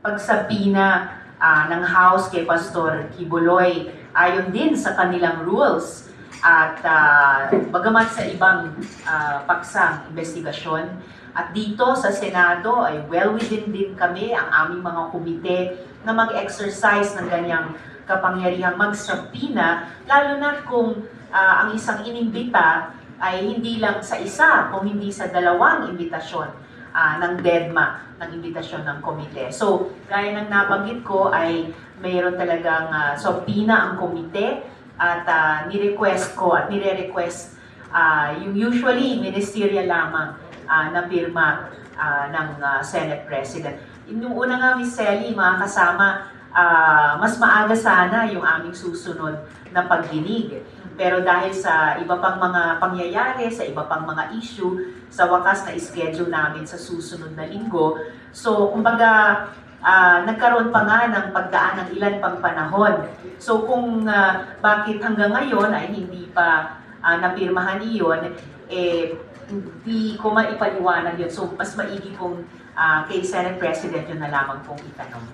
pagsabina ah, ng House kay Pastor Kibuloy ayon din sa kanilang rules at ah, bagamat sa ibang ah, paksang investigasyon. At dito sa Senado ay well within din kami ang aming mga komite na mag-exercise ng ganyang kapangyarihang magsabina lalo na kung ah, ang isang inimbita ay hindi lang sa isa kung hindi sa dalawang imbitasyon ah, ng DEDMA, ng imbitasyon ng komite. So, gaya ng nabanggit ko ay mayroon talagang uh, sobpina ang komite at ah, ni-request ko at nire-request ah, yung usually ministerial lamang ah, na pirma ah, ng ah, Senate President. Yung una nga, Miss Selly, mga kasama, ah, mas maaga sana yung aming susunod na pagdinig. Pero dahil sa iba pang mga pangyayari, sa iba pang mga issue, sa wakas na schedule namin sa susunod na linggo. So, kumbaga, ah, nagkaroon pa nga ng pagdaan ng ilan pang panahon. So, kung ah, bakit hanggang ngayon ay hindi pa ah, napirmahan iyon, eh, hindi ko maipaliwanag yun. So, mas maigi kung ah, kay Senate President yun na lamang pong itanong.